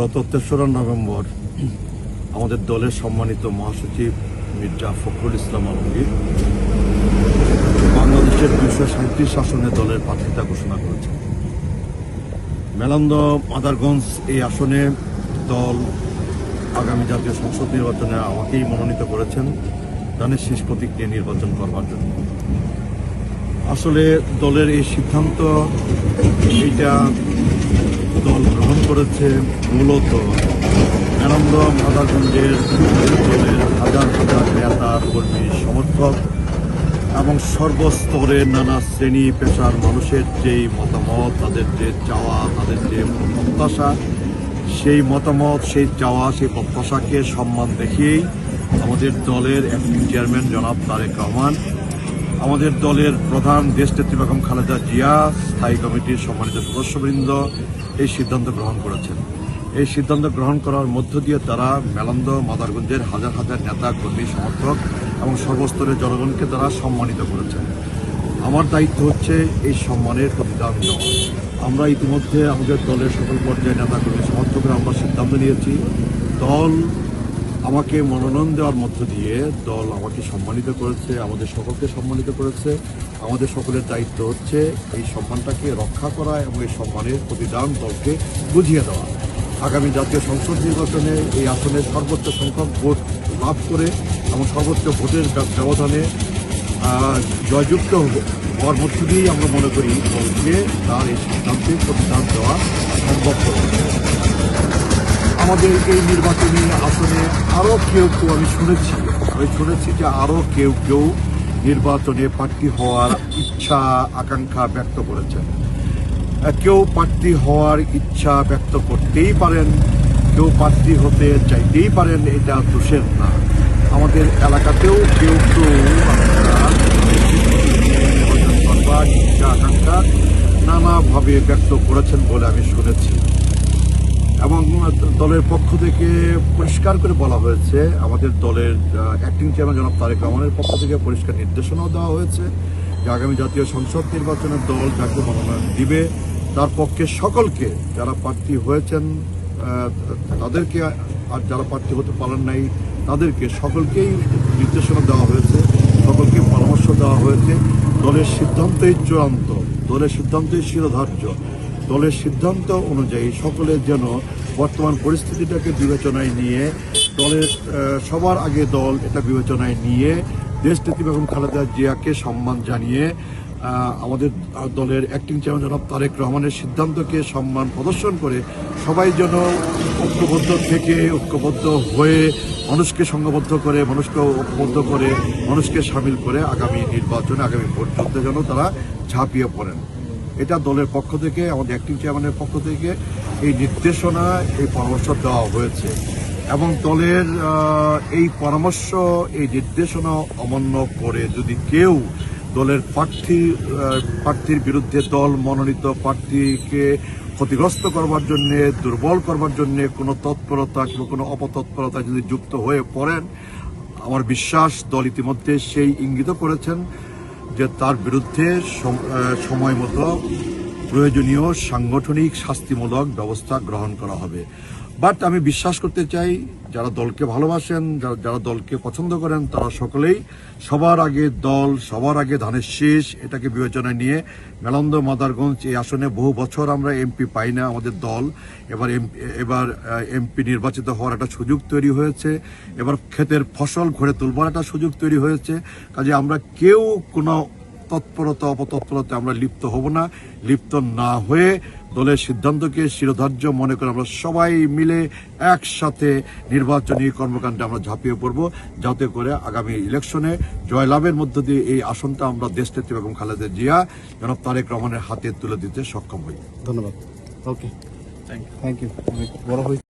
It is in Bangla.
গত তেসরা নভেম্বর আমাদের দলের সম্মানিত মহাসচিব মির্জা ফখরুল ইসলাম আলমগীর বাংলাদেশের দুইশো সাঁত্রিশ আসনে দলের প্রার্থিতা ঘোষণা করেছেন। মেলান্দ মাদারগঞ্জ এই আসনে দল আগামী জাতীয় সংসদ নির্বাচনে আমাকেই মনোনীত করেছেন। ধানের শেষ প্রতীক নিয়ে নির্বাচন করবার জন্য। আসলে দলের এই সিদ্ধান্ত, এইটা দল গ্রহণ করেছে মূলত আনন্দ মাদারগঞ্জের দলের হাজার হাজার নেতা, কর্মী, সমর্থক এবং সর্বস্তরের নানা শ্রেণি পেশার মানুষের যেই মতামত, তাদের যে চাওয়া, তাদের যে প্রত্যাশা, সেই মতামত, সেই চাওয়া, সেই প্রত্যাশাকে সম্মান দেখিয়েই আমাদের দলের অ্যাক্টিং চেয়ারম্যান জনাব তারেক রহমান আমাদের দলের প্রধান দেশ নেত্রী বেগম খালেদা জিয়া, স্থায়ী কমিটির সম্মানিত সদস্যবৃন্দ এই সিদ্ধান্ত গ্রহণ করেছেন। এই সিদ্ধান্ত গ্রহণ করার মধ্য দিয়ে তারা মেলান্দ, মাদারগঞ্জের হাজার হাজার নেতা, কর্মী, সমর্থক এবং সর্বস্তরের জনগণকে তারা সম্মানিত করেছেন। আমার দায়িত্ব হচ্ছে এই সম্মানের প্রতিদান দেওয়া। আমরা ইতিমধ্যে আমাদের দলের সকল পর্যায়ে নেতা, কর্মী, সমর্থকরা আমরা সিদ্ধান্ত নিয়েছি। দল আমাকে মনোনয়ন দেওয়ার মধ্য দিয়ে দল আমাকে সম্মানিত করেছে, আমাদের সকলকে সম্মানিত করেছে। আমাদের সকলের দায়িত্ব হচ্ছে এই সম্মানটাকে রক্ষা করা এবং এই সম্মানের প্রতিদান দলকে বুঝিয়ে দেওয়া। আগামী জাতীয় সংসদ নির্বাচনে এই আসনে সর্বোচ্চ সংখ্যক ভোট লাভ করে এবং সর্বোচ্চ ভোটের ব্যবধানে জয়যুক্ত হওয়ার মধ্য দিয়েই আমরা মনে করি দলকে তার এই সিদ্ধান্তে প্রতিদান দেওয়া সম্ভব আমাদের এই নির্বাচনী আসনে আরও কেউ কেউ, আমি শুনেছি আমি শুনেছি যে আরও কেউ কেউ নির্বাচনে প্রার্থী হওয়ার ইচ্ছা, আকাঙ্ক্ষা ব্যক্ত করেছেন। কেউ প্রার্থী হওয়ার ইচ্ছা ব্যক্ত করতেই পারেন, কেউ প্রার্থী হতে চাইতেই পারেন, এটা দোষের না। আমাদের এলাকাতেও কেউ কেউ ইচ্ছা, আকাঙ্ক্ষা নানাভাবে ব্যক্ত করেছেন বলে আমি শুনেছি। এবং দলের পক্ষ থেকে পরিষ্কার করে বলা হয়েছে, আমাদের দলের অ্যাক্টিং চেয়ারম্যান জনাব তারেক রহমানের পক্ষ থেকে পরিষ্কার নির্দেশনাও দেওয়া হয়েছে যে আগামী জাতীয় সংসদ নির্বাচনে দল যাকে মনোনয়ন দিবে, তার পক্ষে সকলকে যারা প্রার্থী হয়েছেন তাদেরকে, আর যারা প্রার্থী হতে পারেন নাই, তাদেরকে সকলকেই নির্দেশনা দেওয়া হয়েছে, সকলকে পরামর্শ দেওয়া হয়েছে। দলের সিদ্ধান্তই চূড়ান্ত, দলের সিদ্ধান্তই শিরোধার্য। দলের সিদ্ধান্ত অনুযায়ী সকলে যেন বর্তমান পরিস্থিতিটাকে বিবেচনায় নিয়ে দলের সবার আগে দল এটা বিবেচনায় নিয়ে দেশ নেত্রী বেগম খালেদা জিয়াকে সম্মান জানিয়ে আমাদের দলের অ্যাক্টিং চেয়ারম্যান জনাব তারেক রহমানের সিদ্ধান্তকে সম্মান প্রদর্শন করে সবাই যেন ঐক্যবদ্ধ থেকে ঐক্যবদ্ধ হয়ে মানুষকে সংঘবদ্ধ করে মানুষকে ঐক্যবদ্ধ করে, মানুষকে সামিল করে আগামী নির্বাচনে, আগামী ভোট যুদ্ধে যেন তারা ঝাঁপিয়ে পড়েন। এটা দলের পক্ষ থেকে, আমাদের অ্যাক্টিভ চেয়ারম্যানের পক্ষ থেকে এই নির্দেশনা, এই পরামর্শ দেওয়া হয়েছে। এবং দলের এই পরামর্শ, এই নির্দেশনা অমান্য করে যদি কেউ দলের প্রার্থী প্রার্থীর বিরুদ্ধে দল মনোনীত প্রার্থীকে ক্ষতিগ্রস্ত করবার জন্য, দুর্বল করবার জন্য কোনো তৎপরতা কিংবা কোনো অপতৎপরতা যদি যুক্ত হয়ে পড়েন, আমার বিশ্বাস দল ইতিমধ্যে সেই ইঙ্গিত করেছেন। যে তার বিরুদ্ধে সময় মতো প্রয়োজনীয় সাংগঠনিক শাস্তিমূলক ব্যবস্থা গ্রহণ করা হবে। বাট আমি বিশ্বাস করতে চাই, যারা দলকে ভালোবাসেন, যারা যারা দলকে পছন্দ করেন, তারা সকলেই সবার আগে দল, সবার আগে ধানের শীষ, এটাকে বিবেচনায় নিয়ে মেলন্দ মাদারগঞ্জ এই আসনে বহু বছর আমরা এমপি পাই না আমাদের দল। এবার এবার এমপি নির্বাচিত হওয়ার একটা সুযোগ তৈরি হয়েছে। এবার ক্ষেতের ফসল ঘরে তুলবার একটা সুযোগ তৈরি হয়েছে। কাজে আমরা কেউ কোনো তৎপরতা অপতৎপরতা আমরা লিপ্ত হব না লিপ্ত না হয়ে দলের সিদ্ধান্তকে শিরোধার্য মনে করে আমরা সবাই মিলে একসাথে নির্বাচনী কর্মকাণ্ডে আমরা ঝাঁপিয়ে পড়ব যাতে করে আগামী ইলেকশনে জয়লাভের মধ্য দিয়ে এই আসনটা আমরা দেশ নেত্রী বেগম খালেদা জিয়া জনাব তারেক রহমানের হাতে তুলে দিতে সক্ষম হই। ধন্যবাদ। ওকে থ্যাংক ইউ বড়